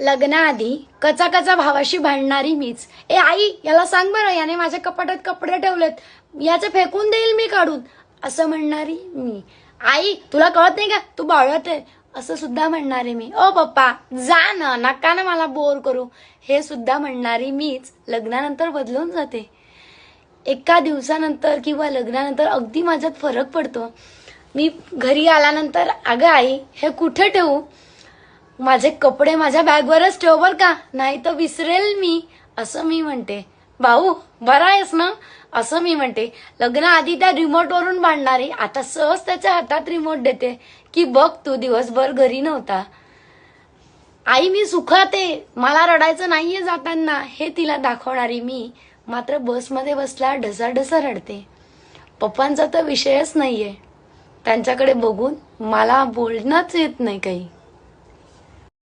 लग्नाआधी कचा कचा भावाशी भांडणारी मीच. ए आई याला सांग बरं याने माझ्या कपाटात कपडे ठेवलेत. याचे फेकून देईल मी काढून. असं म्हणणारी मी. आई तुला कळत नाही का? तू बाळत आहे. असं सुद्धा म्हणणारे मी. ओ पप्पा जा ना नका ना मला बोर करू. हे सुद्धा म्हणणारी मीच लग्नानंतर बदलून जाते. एका दिवसानंतर किंवा लग्नानंतर अगदी माझ्यात फरक पडतो. मी घरी आल्यानंतर अगं आई हे कुठे ठेवू? माझे कपडे माझ्या बॅगवरच ठेव बर का. नाही तर विसरेल मी. असं मी म्हणते. भाऊ बरा आहेस ना? असं मी म्हणते. लग्नाआधी त्या रिमोटवरून भांडणारी आता सहज त्याच्या हातात रिमोट देते. की बघ तू दिवसभर घरी नव्हता. आई मी सुखाते. मला रडायचं नाहीये जाताना. हे तिला दाखवणारी मी. मात्र बसमध्ये बसला ढसा रडते. पप्पांचा तर विषयच नाहीये. त्यांच्याकडे बघून मला बोलणंच येत नाही काही.